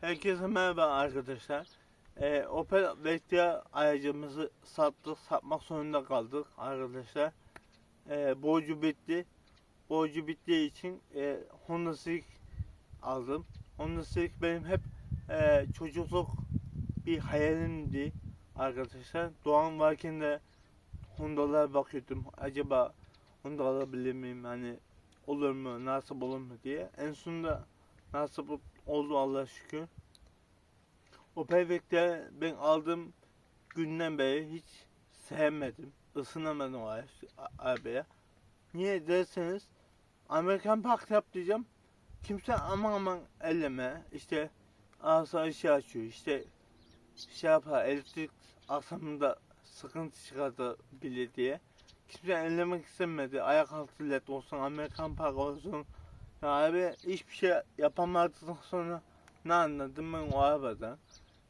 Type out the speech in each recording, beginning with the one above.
Herkese merhaba arkadaşlar. Ee, Opel Vectra aracımızı sattık, satmak zorunda kaldık arkadaşlar. Ee, borcu bitti. Borcu bittiği için e, Honda Civic aldım. Honda Civic benim hep e, çocukluk bir hayalimdi arkadaşlar. Doğan varken de Honda'lara bakıyordum. Acaba Honda alabilir miyim? Hani olur mu, nasip olur mu diye. En sonunda nasip oldu Allah'a şükür. Opel Vectra ben aldığım günden beri hiç sevmedim. ısınamadım o ara- arabaya. Niye derseniz Amerikan park yap diyeceğim. Kimse aman aman elleme. İşte ağzı şey açıyor. İşte şey yapar elektrik aksamında sıkıntı çıkartabilir diye. Kimse ellemek istemedi. Ayak altı led olsun, Amerikan park olsun. Abi hiçbir şey yapamadıktan sonra ne anladım ben o arabadan.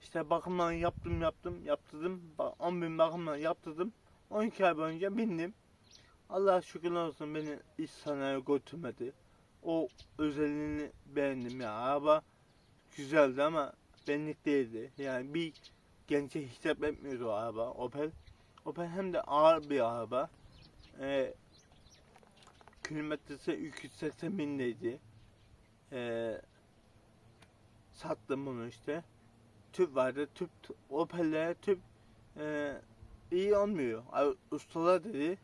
İşte bakımlarını yaptım yaptım yaptırdım. Ba- 10 bin bakımlarını yaptırdım. 12 ay boyunca bindim. Allah şükürler olsun beni iç sanayiye götürmedi. O özelliğini beğendim ya. Araba güzeldi ama benlik değildi. Yani bir gence hitap etmiyordu o araba. Opel. Opel hem de ağır bir araba. Ee, kilometresi 280 bindeydi. Ee, sattım bunu işte. Tüp vardı. Tüp Opel'lere tüp e, iyi olmuyor. Ustalar dedi.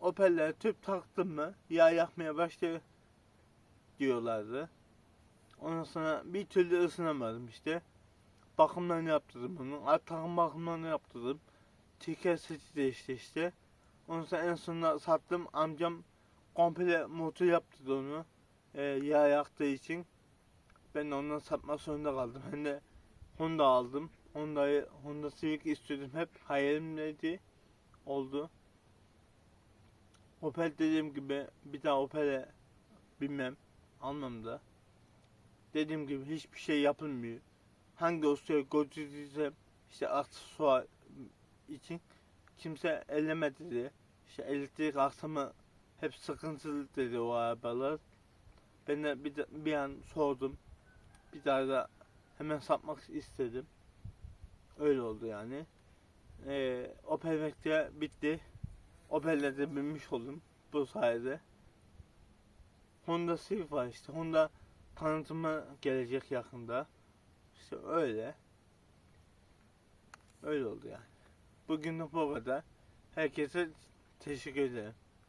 Opel'lere tüp taktın mı yağ yakmaya başlıyor diyorlardı. Ondan sonra bir türlü ısınamadım işte. Bakımlarını yaptırdım bunun. Alt takım bakımlarını yaptırdım. Teker seti değişti işte. Ondan sonra en sonunda sattım. Amcam komple motor yaptırdı onu. E, yağ yaktığı için. Ben de ondan satmak zorunda kaldım. Ben de Honda aldım. Honda'yı Honda Civic istiyordum. Hep hayalimdeydi. Oldu. Opel dediğim gibi bir daha Opel'e bilmem. Almam da. Dediğim gibi hiçbir şey yapılmıyor. Hangi ustaya götürdüysem işte aksesuar için kimse ellemedi dedi. İşte elektrik aksamı hep sıkıntılı dedi o arabalar. Ben de bir, de- bir an sordum. Bir daha da hemen satmak istedim. Öyle oldu yani. Ee, Opel Vectra bitti. Opel'le de binmiş oldum bu sayede. Honda Civic var işte. Honda tanıtımı gelecek yakında. İşte öyle. Öyle oldu yani. Bugünlük bu kadar. Herkese teşekkür ederim.